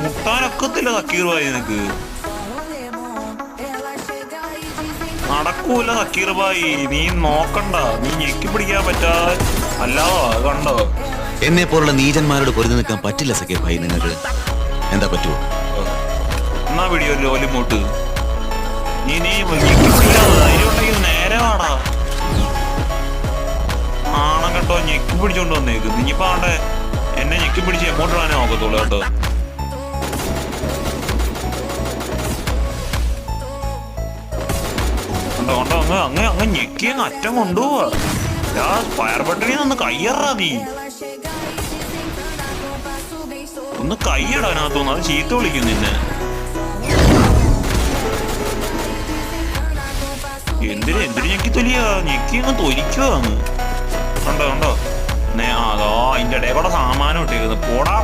മുട്ടാനൊക്കത്തില്ല സക്കീർ ഭായി നിനക്ക്. നടക്കൂല സക്കീർ ഭായി. നീ നോക്കണ്ട. നീ ഞെക്കി പിടിക്കാൻ പറ്റാ. അല്ലാതോ കണ്ടോ? എന്നെ പോലുള്ള നീചന്മാരോട് പൊരുതി നിൽക്കാൻ പറ്റില്ല സക്കീർ ഭായി നിങ്ങൾക്ക്. എന്താ പറ്റുമോ എന്നാ പിടിയോ ലോലിമോട്ട് നീ നീ ഞെക്കി പിടിക്കാതെ നേരെ വാടാ. ആണം കേട്ടോ ഞെക്കി പിടിച്ചോണ്ട് വന്നേക്ക്. നിങ്ങ ആണ്ടെ എന്നെ ഞെക്കി പിടിച്ച് എങ്ങോട്ട് ഇടാനേ നോക്കത്തുള്ളൂ കേട്ടോ. കണ്ടോ കണ്ടോ അങ്ങ് അങ്ങ് അങ്ങ് ഞെക്കി അറ്റം കൊണ്ടുപോവാ. ഫയർ കയ്യറാ നീ. ഒന്ന് കൈയിടാനകത്തോന്ന് അത് ചീത്ത വിളിക്കും നിന്നെ. എന്തിനു എന്തിനു ഞെക്കി തൊലിയാ? ഞെക്കി അങ്ങ് തൊലിക്കുക അങ്ങ്. കണ്ടോ കണ്ടോ? അതോ അതിന്റെ ഇടയിൽ കൂടെ സാമാനം ഇട്ടേക്കുന്നത് പോടാ.